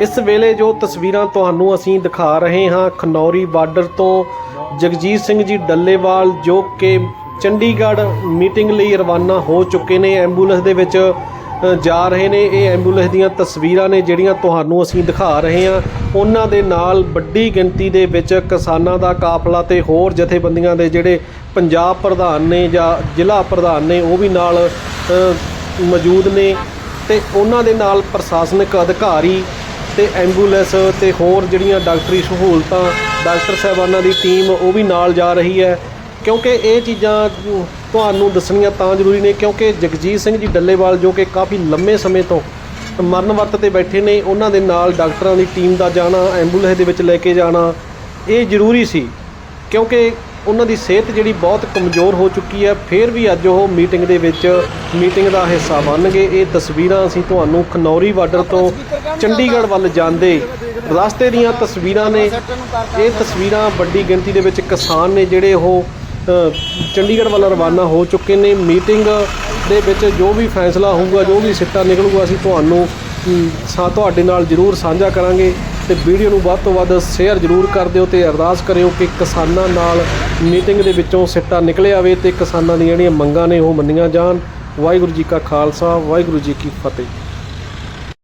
ਇਸ ਵੇਲੇ ਜੋ ਤਸਵੀਰਾਂ ਤੁਹਾਨੂੰ ਅਸੀਂ ਦਿਖਾ ਰਹੇ ਹਾਂ, ਖਨੌਰੀ ਬਾਰਡਰ ਤੋਂ ਜਗਜੀਤ ਸਿੰਘ ਜੀ ਡੱਲੇਵਾਲ ਜੋ ਕਿ ਚੰਡੀਗੜ੍ਹ ਮੀਟਿੰਗ ਲਈ ਰਵਾਨਾ ਹੋ ਚੁੱਕੇ ਨੇ, ਐਂਬੂਲੈਂਸ ਦੇ ਵਿੱਚ ਜਾ ਰਹੇ ਨੇ। ਇਹ ਐਂਬੂਲੈਂਸ ਦੀਆਂ ਤਸਵੀਰਾਂ ਨੇ ਜਿਹੜੀਆਂ ਤੁਹਾਨੂੰ ਅਸੀਂ ਦਿਖਾ ਰਹੇ ਹਾਂ। ਉਹਨਾਂ ਦੇ ਨਾਲ ਵੱਡੀ ਗਿਣਤੀ ਦੇ ਵਿੱਚ ਕਿਸਾਨਾਂ ਦਾ ਕਾਫਲਾ ਤੇ ਹੋਰ ਜਥੇਬੰਦੀਆਂ ਦੇ ਜਿਹੜੇ ਪੰਜਾਬ ਪ੍ਰਧਾਨ ਨੇ ਜਾਂ ਜ਼ਿਲ੍ਹਾ ਪ੍ਰਧਾਨ ਨੇ, ਉਹ ਵੀ ਨਾਲ ਮੌਜੂਦ ਨੇ ਤੇ ਉਹਨਾਂ ਦੇ ਨਾਲ ਪ੍ਰਸ਼ਾਸਨਿਕ ਅਧਿਕਾਰੀ ਤੇ ਐਂਬੂਲੈਂਸ ਤੇ ਹੋਰ ਜਿਹੜੀਆਂ ਡਾਕਟਰੀ ਸਹੂਲਤਾਂ, ਡਾਕਟਰ ਸਾਹਿਬਾਨਾਂ ਦੀ ਟੀਮ ਉਹ ਵੀ ਨਾਲ ਜਾ ਰਹੀ ਹੈ। ਕਿਉਂਕਿ ਇਹ ਚੀਜ਼ਾਂ ਤੁਹਾਨੂੰ ਦੱਸਣੀਆਂ ਤਾਂ ਜ਼ਰੂਰੀ ਨੇ, ਕਿਉਂਕਿ ਜਗਜੀਤ ਸਿੰਘ ਜੀ ਡੱਲੇਵਾਲ ਜੋ ਕਿ ਕਾਫੀ ਲੰਮੇ ਸਮੇਂ ਤੋਂ ਮਰਨ ਵਰਤ ਤੇ ਬੈਠੇ ਨੇ, ਉਹਨਾਂ ਦੇ ਨਾਲ ਡਾਕਟਰਾਂ ਦੀ ਟੀਮ ਦਾ ਜਾਣਾ, ਐਂਬੂਲੈਂਸ ਦੇ ਵਿੱਚ ਲੈ ਕੇ ਜਾਣਾ, ਇਹ ਜ਼ਰੂਰੀ ਸੀ। ਕਿਉਂਕਿ ਉਹਨਾਂ ਦੀ ਸਿਹਤ ਜਿਹੜੀ ਬਹੁਤ ਕਮਜ਼ੋਰ ਹੋ ਚੁੱਕੀ ਹੈ। ਫਿਰ ਵੀ ਅੱਜ ਉਹ ਮੀਟਿੰਗ ਦੇ ਵਿੱਚ ਮੀਟਿੰਗ ਦਾ ਹਿੱਸਾ ਬਣ ਗਏ ਇਹ ਤਸਵੀਰਾਂ ਅਸੀਂ ਤੁਹਾਨੂੰ ਖਨੌਰੀ ਬਾਰਡਰ ਤੋਂ ਚੰਡੀਗੜ੍ਹ ਵੱਲ ਜਾਂਦੇ ਰਸਤੇ ਦੀਆਂ ਤਸਵੀਰਾਂ ਨੇ। ਇਹ ਤਸਵੀਰਾਂ ਵੱਡੀ ਗਿਣਤੀ ਦੇ ਵਿੱਚ ਕਿਸਾਨ ਨੇ ਜਿਹੜੇ ਉਹ ਚੰਡੀਗੜ੍ਹ ਵੱਲ ਰਵਾਨਾ ਹੋ ਚੁੱਕੇ ਨੇ। ਮੀਟਿੰਗ ਦੇ ਵਿੱਚ ਜੋ ਵੀ ਫੈਸਲਾ ਹੋਊਗਾ ਜੋ ਵੀ ਸਿੱਟਾ ਨਿਕਲੂਗਾ ਅਸੀਂ ਤੁਹਾਨੂੰ ਅਮ, ਸਾ ਤੁਹਾਡੇ ਨਾਲ ਜ਼ਰੂਰ ਸਾਂਝਾ ਕਰਾਂਗੇ ਤੇ ਵੀਡੀਓ ਨੂੰ ਵੱਧ ਤੋਂ ਵੱਧ ਸ਼ੇਅਰ ਜ਼ਰੂਰ ਕਰ ਦਿਓ ਤੇ ਅਰਦਾਸ ਕਰਿਓ ਕਿ ਕਿਸਾਨਾਂ ਨਾਲ ਮੀਟਿੰਗ ਦੇ ਵਿੱਚੋਂ ਸਿੱਟਾ ਨਿਕਲਿਆ ਆਵੇ ਤੇ ਕਿਸਾਨਾਂ ਦੀਆਂ ਜਿਹੜੀਆਂ ਮੰਗਾਂ ਨੇ ਉਹ ਮੰਨੀਆਂ ਜਾਣ। ਵਾਹਿਗੁਰੂ ਜੀ ਕਾ ਖਾਲਸਾ ਵਾਹਿਗੁਰੂ ਜੀ ਕੀ ਫਤਿਹ।